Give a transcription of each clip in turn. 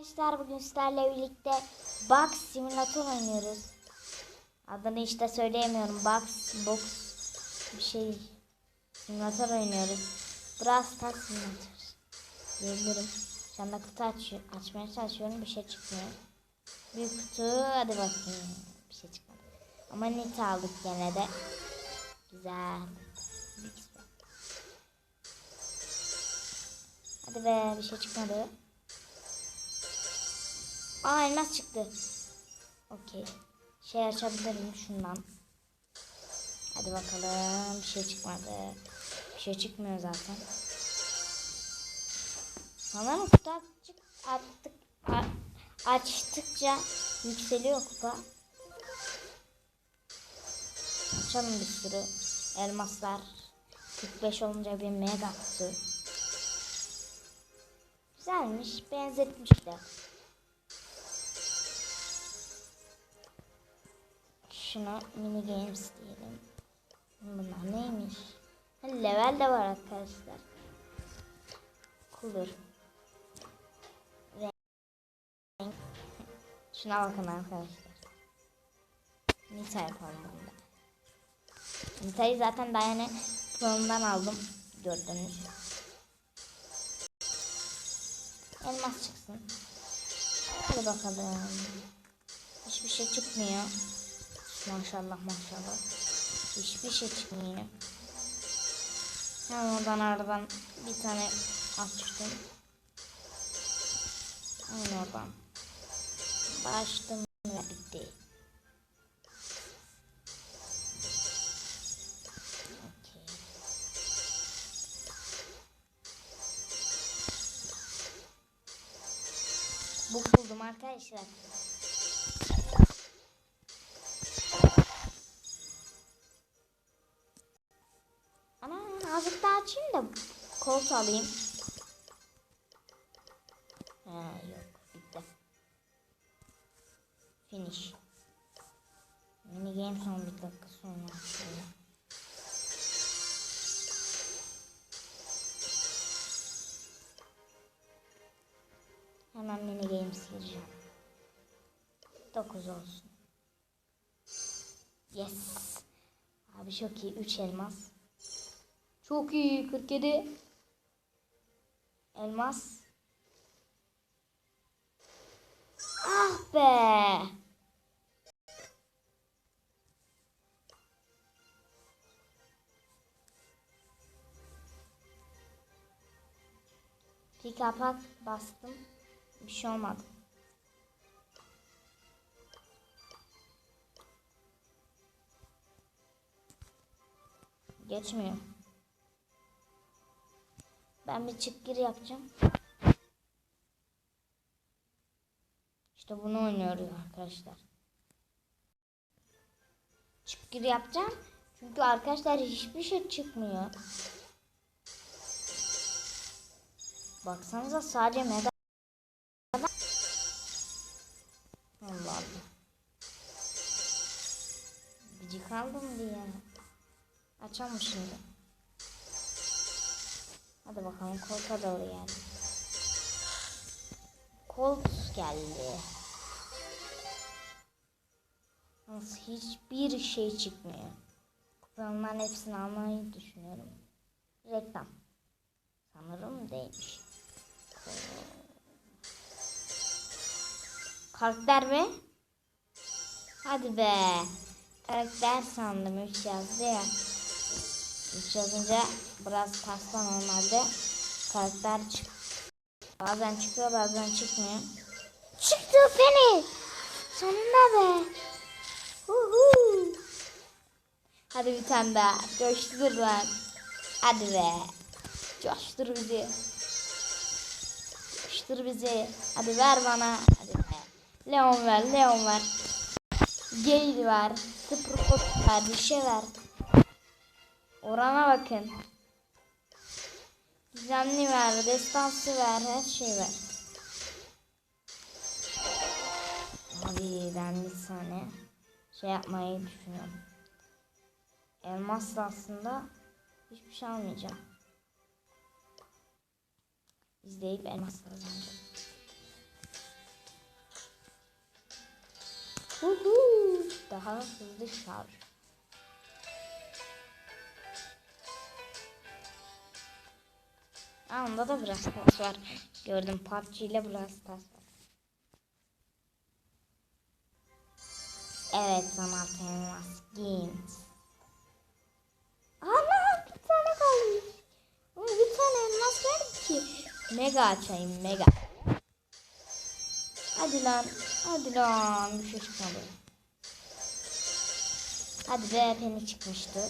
Arkadaşlar bugün sizlerle birlikte Box Simulator oynuyoruz. Adını işte söyleyemiyorum. Box, Box bir şey simülatör oynuyoruz. Brawl Stars Simulator diyebilirim. Şu anda kutu aç, açmaya çalışıyorum. Bir şey çıkmıyor. Büyük kutu hadi bakayım. Bir şey çıkmadı. Ama nit aldık gene de. Güzel. Hadi be bir şey çıkmadı. Aa elmas çıktı. Okey. Şey açabilirim şundan. Hadi bakalım. Bir şey çıkmadı. Bir şey çıkmıyor zaten. Sanırım kutu attık, a- açtıkça yükseliyor kupa. Açalım bir sürü. Elmaslar. 45 olunca bir mega kutu. Güzelmiş. Benzetmişler. Şuna mini games diyelim. Bunlar neymiş? Level de var arkadaşlar. Kulur. Renk. Şuna bakın arkadaşlar. Nita yapalım bunda. Nita'yı zaten Diane Pro'ndan aldım. Gördünüz. Elmas çıksın. Hadi bakalım. Hiçbir şey çıkmıyor. Maşallah maşallah. Hiçbir şey çıkmıyor. Hemen oradan aradan bir tane açtım. Hemen oradan. Başladım ve bitti. Bu buldum arkadaşlar. Kolt alayım. Ha yok bitti. Finish. Mini game son bir dakika sonra. Hemen mini games gireceğim. 9 olsun. Yes. Abi çok iyi. 3 elmas. Çok iyi 47. Elmas. Ah be. Pick up'a bastım. Bir şey olmadı. Geçmiyor. Ben bir çık gir yapacağım. İşte bunu oynuyoruz arkadaşlar. Çık gir yapacağım. Çünkü arkadaşlar hiçbir şey çıkmıyor. Baksanıza sadece mega Allah Allah. Gıcık aldım diye. Açalım şimdi. Hadi bakalım kolta doğru yani. Kolt geldi. Nasıl hiçbir şey çıkmıyor. Kuponların hepsini almayı düşünüyorum. Reklam. Sanırım değilmiş. Karakter mi? Hadi be. Karakter sandım 3 yazdı ya. 3 yazınca biraz tersten normalde karakter çık. Bazen çıkıyor bazen çıkmıyor. Çıktı beni. Sonunda be. Huhu. Hadi bir tane daha. Coştur lan. Hadi be. Coştur bizi. Coştur bizi. Hadi ver bana. Hadi be. Leon ver. Leon ver. Gale ver. Sıfır ver. Bir şey ver. Orana bakın. Düzenli ver, destansı ver, her şey ver. Abi ben bir tane şey yapmayı düşünüyorum. Elmasla aslında hiçbir şey almayacağım. İzleyip elmasla alacağım. Daha hızlı şarj. Aa, onda da Brawl Stars var. Gördüm PUBG ile Brawl Stars var. Evet sanat elmas games. Ana bir tane kalmış. Ama bir tane elmas var ki. Mega açayım mega. Hadi lan. Hadi lan. Bir şey çıkmadı. Hadi be peni çıkmıştı.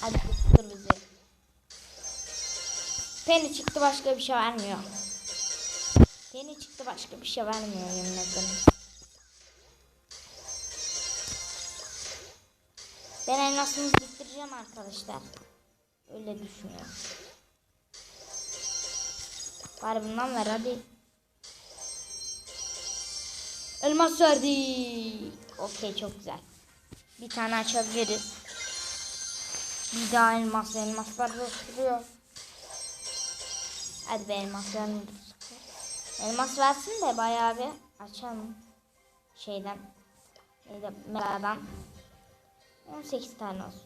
Hadi dur bizi. Peni çıktı başka bir şey vermiyor. Peni çıktı başka bir şey vermiyor yemin ederim. Ben elmasımı bitireceğim arkadaşlar. Öyle düşünüyorum. Bari bundan ver hadi. Elmas verdi. Okey çok güzel. Bir tane açabiliriz. Bir daha elmas elmaslar gösteriyor. Hadi be elmas vermiyor. Elmas versin de bayağı bir açalım. Şeyden. Neydi? Meradan. 18 tane olsun.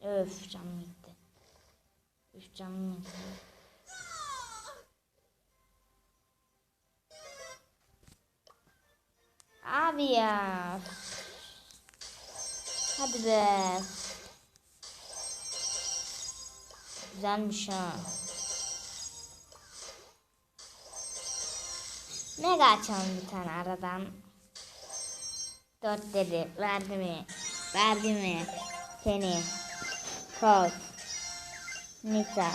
Öf canım gitti. Üf canım gitti. Abi ya. Hadi be. Güzelmiş ha. Mega açalım bir tane aradan. Dört dedi. Verdi mi? Verdi mi? Seni. Kol. Nita.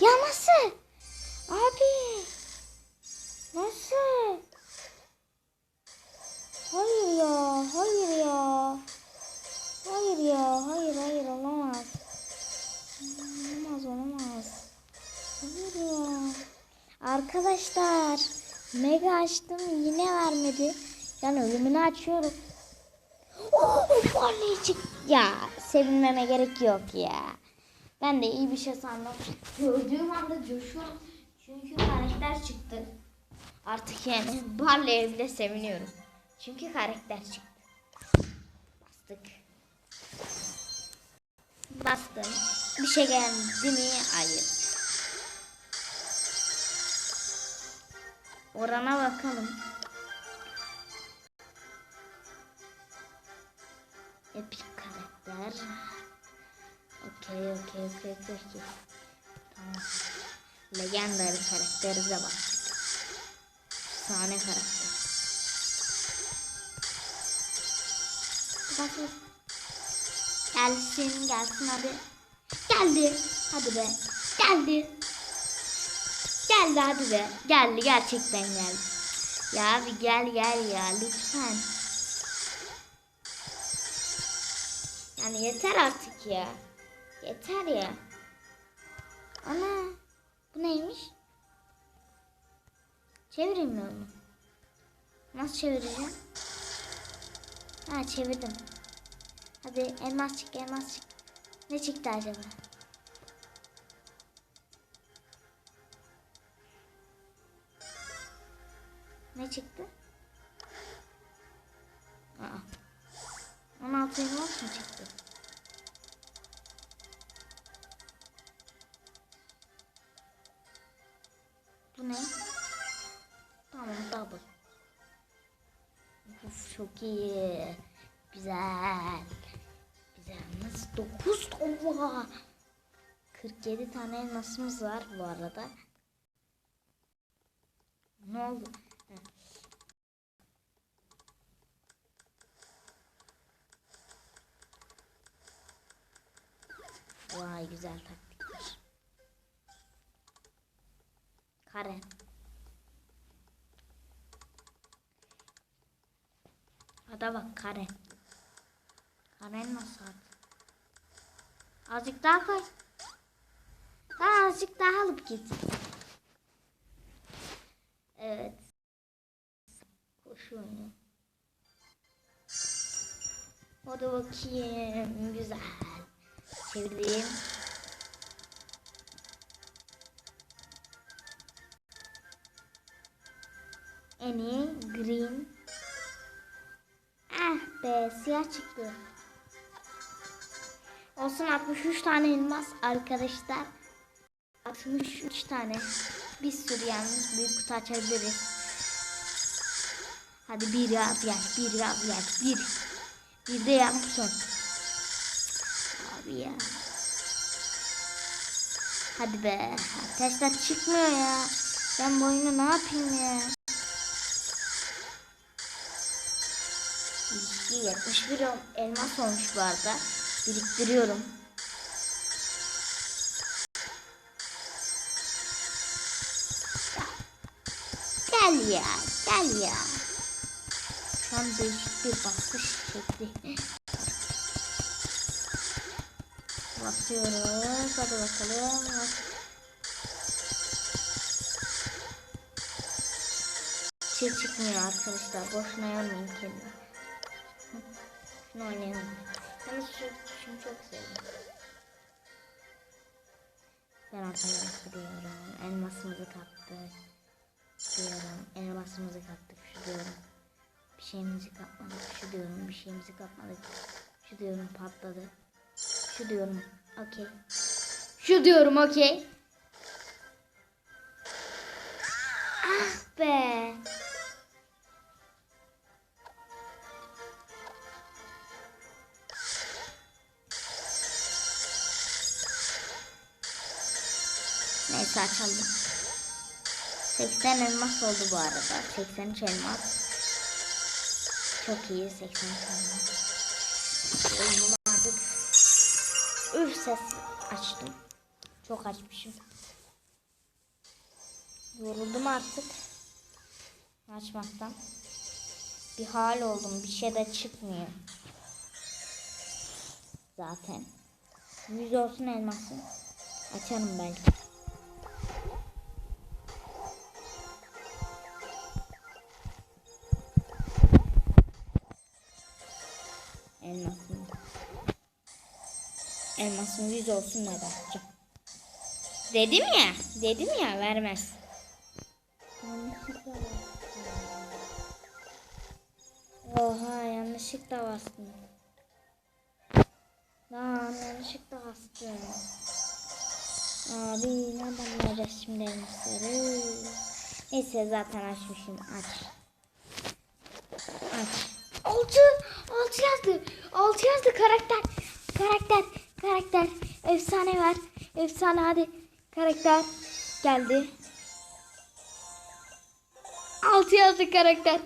Ya nasıl? Abi. Nasıl? Hayır ya. Hayır ya. Hayır ya. Hayır hayır olamaz. Arkadaşlar. Mega açtım yine vermedi. Yani ölümünü açıyorum. Oh, vallahi çık. Ya sevinmeme gerek yok ya. Ben de iyi bir şey sandım. Gördüğüm anda coşuyorum. Çünkü karakter çıktı. Artık yani Barley'e bile seviniyorum. Çünkü karakter çıktı. Bastık. Bastım. Bir şey geldi mi? Hayır. Orana bakalım. Epik karakter. Okey okey okey okey. Tamam. Legendary karakterize baktık. Sahne karakter. Bakın. Gelsin gelsin hadi. Geldi. Hadi be. Geldi. Geldi hadi be. Geldi gerçekten geldi. Ya bir gel gel ya lütfen. Yani yeter artık ya. Yeter ya. Ana bu neymiş? Çevireyim mi onu? Nasıl çevireceğim? Ha çevirdim. Hadi elmas çık elmas çık. Ne çıktı acaba? Ne çıktı? Aa. 16 elmas mı çıktı? Bu ne? Tamam double. Uf, çok iyi. Güzel. Güzel. Nasıl 9 oha. 47 tane elmasımız var bu arada. Ne oldu? Heh. Vay güzel taktikler. Karen. Ada bak Karen. Karen nasıl at? Azıcık daha koy. Ha, azıcık daha alıp git. Evet. Koşu oyunu. Hadi bakayım. Güzel. Çevireyim. İyi green. Ah be siyah çıktı. Olsun 63 tane elmas arkadaşlar. 63 tane. Bir sürü yani büyük kutu açabiliriz. Hadi bir yap yer, bir yap yer, bir. Bir de yarım son. Abi ya. Hadi be. Arkadaşlar çıkmıyor ya. Ben bu oyunu ne yapayım ya? İlişki 71 ol- elmas olmuş bu arada. Biriktiriyorum. Gel ya, gel ya. Şu an değişik bir basış çekti. Basıyoruz. Hadi bakalım. Şey çıkmıyor arkadaşlar. Boşuna yormayın kendini. Şunu oynayalım. Ben şu, şunu çok sevdim. Ortaya gidiyorum. Elmasımızı kaptık. Diyorum. Elmasımızı kaptık. Şu diyorum. Bir şeyimizi kapmadık. Şu diyorum. Bir şeyimizi kapmadık. Şu diyorum patladı. Şu diyorum. Okey. Şu diyorum okey. Ah be. Neyse açalım. 80 elmas oldu bu arada. 83 elmas. Çok iyi 83 elmas. Ses açtım. Çok açmışım. Yoruldum artık. Açmaktan. Bir hal oldum. Bir şey de çıkmıyor. Zaten. Yüz olsun elması. Açarım belki. Elmasını yüz olsun ne bakacağım. Dedim ya. Dedim ya vermez. Oha yanlışlıkla bastım. Lan yanlışlıkla bastım. Abi nereden bulacağız şimdi elmasları? Neyse zaten açmışım. Aç. Aç. Altı. Altı yazdı. Altı yazdı karakter. Karakter. Karakter. Efsane var. Efsane hadi. Karakter. Geldi. Altı yazdı karakter.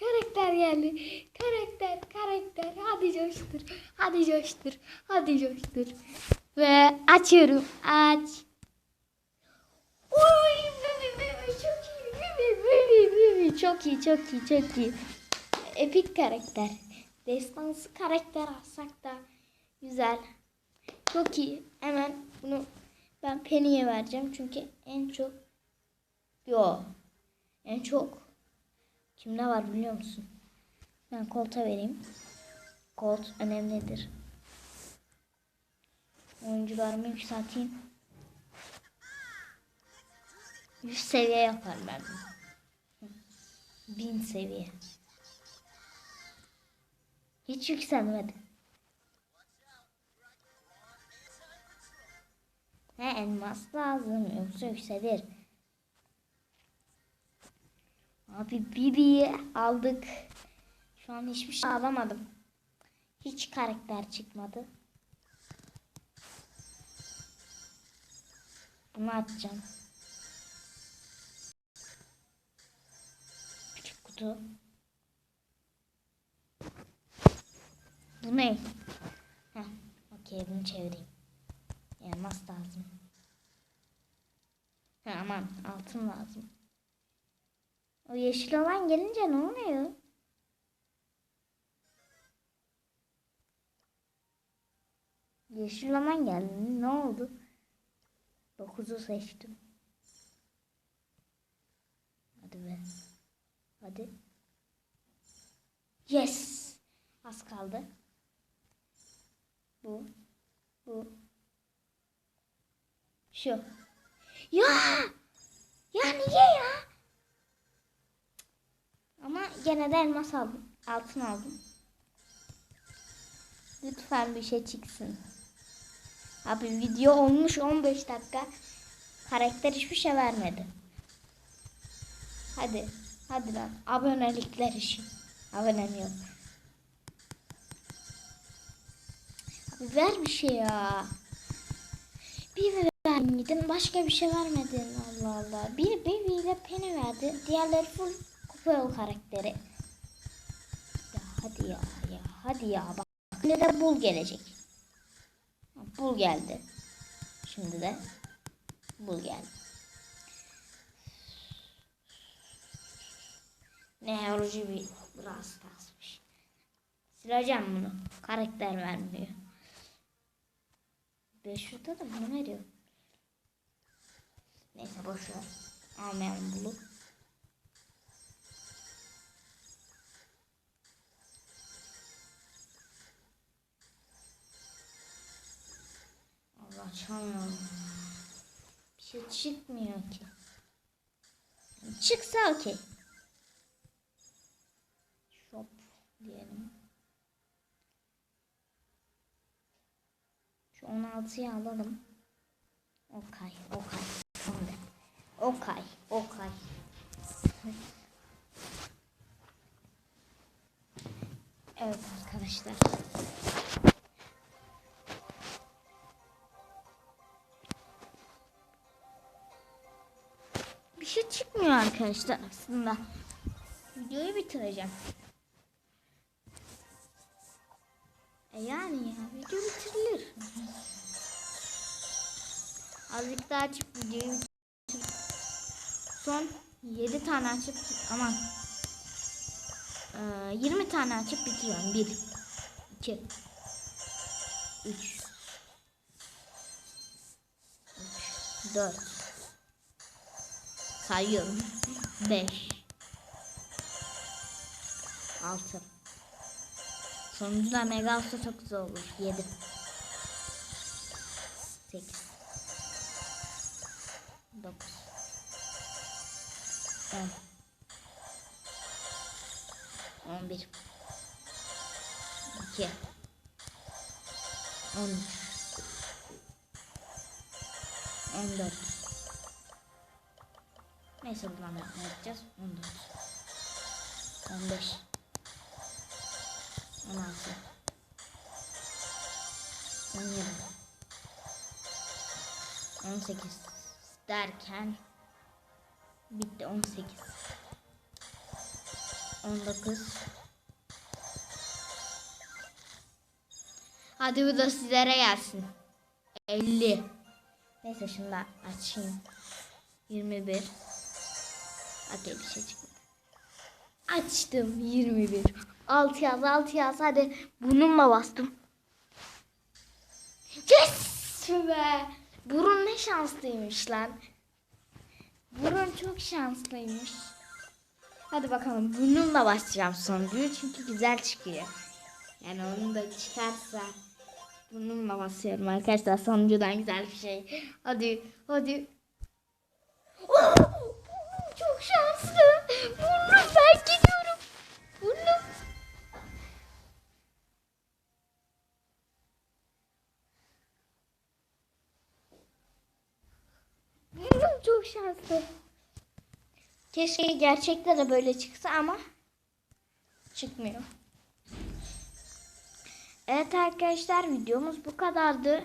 Karakter geldi. Karakter, karakter. Hadi coştur. Hadi coştur. Hadi coştur. Ve açıyorum. Aç. Oy, bebe, bebe, çok iyi. Bebe, bebe, bebe. Çok iyi, çok iyi, çok iyi. Epik karakter. Destansı karakter alsak da güzel. Çok iyi. Hemen bunu ben Penny'e vereceğim. Çünkü en çok Yo. En çok kimde var biliyor musun? Ben Colt'a vereyim. Colt önemlidir. Oyuncularımı yükselteyim. 100 seviye yapar ben. 1000 seviye. Hiç yükselmedi. He elmas lazım yoksa yükselir. Abi Bibi'yi aldık. Şu an hiçbir şey alamadım. Hiç karakter çıkmadı. Bunu atacağım. Küçük kutu. Bu ne? Heh, okey bunu çevireyim. Elmas lazım. Ha, aman altın lazım. O yeşil olan gelince ne oluyor? Yeşil olan geldi. Ne oldu? 9'u seçtim. Hadi be. Hadi. Yes. Az kaldı. Bu. Bu. Şu. Ya! Ya niye ya? gene de elmas aldım. Altın aldım. Lütfen bir şey çıksın. Abi video olmuş 15 dakika. Karakter hiçbir şey vermedi. Hadi. Hadi lan. Abonelikler işi. Abonem yok. Ver bir şey ya. Bir vermedin başka bir şey vermedin Allah Allah. Bir Baby ile Penny verdi. Diğerleri full kupa yol karakteri. Ya hadi ya ya hadi ya bak. Şimdi de Bull gelecek. Bull geldi. Şimdi de Bull geldi. Ne yorucu bir rastasmış. Sileceğim bunu. Karakter vermiyor. 500'de de bunu veriyor. Neyse boş ver. Almayalım bunu. Allah açamıyorum. Bir şey çıkmıyor ki. Çıksa okey. Shop diyelim. Şu 16'yı alalım. Okay, okay. Okay, okay. Evet arkadaşlar. Bir şey çıkmıyor arkadaşlar aslında. Videoyu bitireceğim. E yani ya video bitirilir. Azıcık daha açıp videoyu. Son 7 tane açıp aman e, 20 tane açıp bitiriyorum. 1 2 3 4 sayıyorum. 5 6 Sonuncuda mega olsa çok güzel olur. 7 10 11 2 13 14 Neyse buradan ne yapacağız? 14 15 16 17 18 derken bitti 18 19 Hadi bu da sizlere gelsin. 50 Neyse şunu da açayım. 21 Okey bir şey çıkmadı. Açtım 21 6 yaz 6 yaz. Hadi bununla bastım. Yes! Be! Burun ne şanslıymış lan Burun çok şanslıymış. Hadi bakalım bununla başlayacağım sonuncuyu çünkü güzel çıkıyor. Yani onu da çıkarsa Bununla basıyorum arkadaşlar sonuncudan güzel bir şey. Hadi hadi. Oh, çok şanslı. Burnum ben çok şanslı. Keşke gerçekte de böyle çıksa ama çıkmıyor. Evet arkadaşlar videomuz bu kadardı.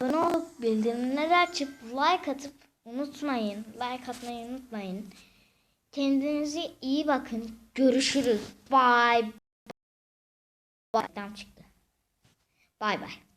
Abone olup bildirimleri açıp like atıp unutmayın. Like atmayı unutmayın. Kendinize iyi bakın. Görüşürüz. Bye. Bye. çıktı. Bye bye.